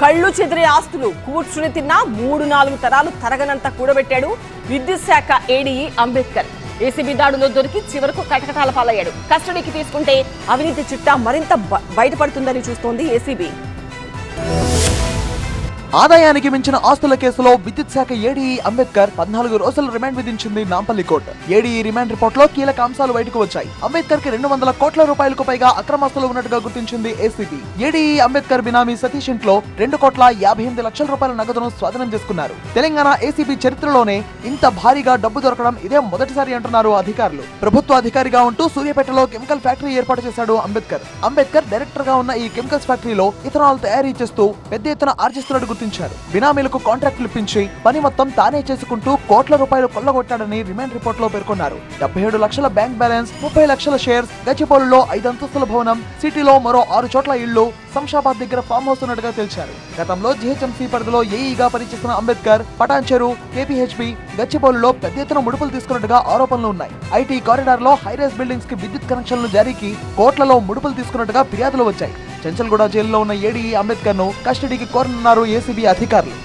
కళ్ళు చెదిరే ఆస్తులు కూర్చుని తిన్న మూడు నాలుగు తరాలు తరగనంత కూడబెట్టాడు విద్యుత్ శాఖ ఏడీఈ అంబేద్కర్. ఏసీబీ దాడులో దొరికి చివరకు కటకటాల పాలయ్యాడు. కస్టడీకి తీసుకుంటే అవినీతి చిట్టా మరింత బ- బయటపడుతుందని చూస్తోంది ఏసీబీ ఆదాయానికి మించిన ఆస్తుల కేసులో విద్యుత్ శాఖ ఏడీఈ అంబేద్కర్ పద్నాలుగు రోజులు రిమాండ్ విధించింది నాంపల్లి కోర్టు. ఏడీఈ రిమాండ్ రిపోర్ట్లో కీలక అంశాలు బయటకు వచ్చాయి. అంబేద్కర్కి రెండు వందల కోట్ల రూపాయలకు పైగా అక్రమాస్తులు ఉన్నట్టుగా గుర్తించింది ఏసీబీ. ఏడీఈ అంబేద్కర్ బినామీ సతీష్ ఇంట్లో రెండు కోట్ల యాభై ఎనిమిది లక్షల రూపాయల నగదును స్వాధీనం చేసుకున్నారు. తెలంగాణ ఏసీబీ చరిత్రలోనే ఇంత భారీగా డబ్బు దొరకడం ఇదే మొదటిసారి అంటున్నారు అధికారులు. ప్రభుత్వ అధికారిగా ఉంటూ సూర్యాపేటలో కెమికల్ ఫ్యాక్టరీ ఏర్పాటు చేశాడు అంబేద్కర్. అంబేద్కర్ డైరెక్టర్గా ఉన్న ఈ కెమికల్స్ ఫ్యాక్టరీలో ఇథనాల్ తయారీ చేస్తూ పెద్ద ఎత్తున ఆర్జిస్తున్నట్టు గుర్తించారు బినామీలకు కాంట్రాక్టులు ఇప్పించి పని మొత్తం తానే చేసుకుంటూ కోట్ల రూపాయలు కొల్లగొట్టాడని రిమాండ్ రిపోర్ట్లో పేర్కొన్నారు. డెబ్బై ఏడు లక్షల బ్యాంక్ బ్యాలెన్స్ ముప్పై లక్షల షేర్స్ గచ్చిపోలులో ఐదు అంతస్తుల భవనం సిటీలో మరో ఆరు చోట్ల ఇళ్ళు శంషాబాద్ దగ్గర ఫామ్ హౌస్ ఉన్నట్టుగా తెలిసారు గతంలో జీహెచ్ఎంసీ పరిధిలో ఏఈగా పనిచేస్తున్న అంబేద్కర్ పటాన్చెరు కేపీహెచ్బి గచ్చిబౌలిలో పెద్ద ఎత్తున ముడుపులు తీసుకున్నట్టుగా ఆరోపణలు ఉన్నాయి. ఐటీ కారిడార్లో హైరైజ్ బిల్డింగ్స్కి విద్యుత్ కనెక్షన్లు జారీకి కోట్లలో ముడుపులు తీసుకున్నట్టుగా ఫిర్యాదులు వచ్చాయి. చెంచల్గూడ జైల్లో ఉన్న ఏడీ అంబేద్కర్ను కస్టడీకి కోరనున్నారు ఏసీబీ అధికారులు.